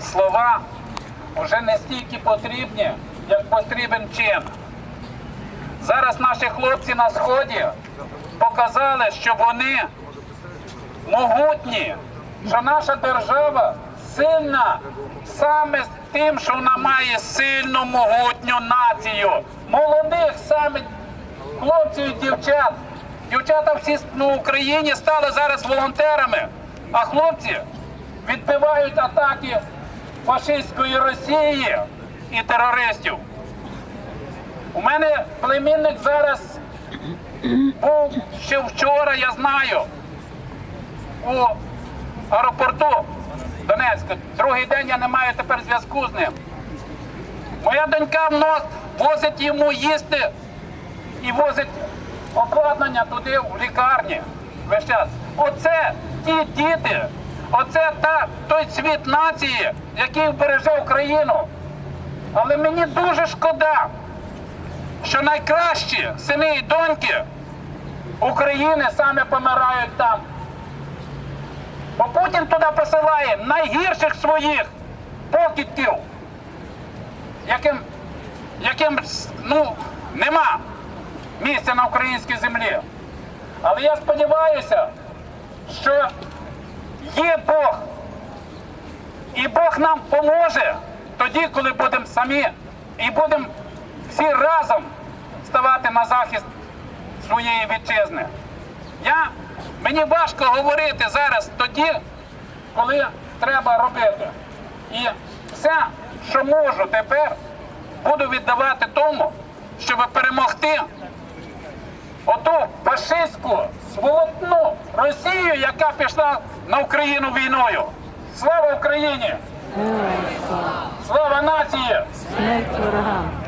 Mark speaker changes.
Speaker 1: Слова вже не стільки потрібні, як потрібен чин. Зараз наші хлопці на сході показали, що вони могутні, що наша держава сильна саме тим, що вона має сильну могутню націю. Молодих саме хлопців і дівчат. Дівчата всі на Україні стали зараз волонтерами, а хлопці відбивають атаки фашистської Росії і терористів. У мене племінник зараз був ще вчора, я знаю, у аеропорту Донецька. Другий день я не маю тепер зв'язку з ним. Моя донька возить йому їсти і возить обладнання туди в лікарні. Весь час. Оце ті діти, оце та, той світ нації, який вбереже Україну. Але мені дуже шкода, що найкращі сини і доньки України саме помирають там. Бо Путін туди посилає найгірших своїх покидьків, яким, яким ну, нема місця на українській землі. Але я сподіваюся, що є Бог. І Бог нам поможе тоді, коли будемо самі і будемо всі разом ставати на захист своєї вітчизни. Я, мені важко говорити зараз тоді, коли треба робити. І все, що можу тепер, буду віддавати тому, щоб перемогти оту фашистську сволотну Росію, яка пішла на Україну війною. Слава Україні! Слава нації!
Speaker 2: Смерть ворогам!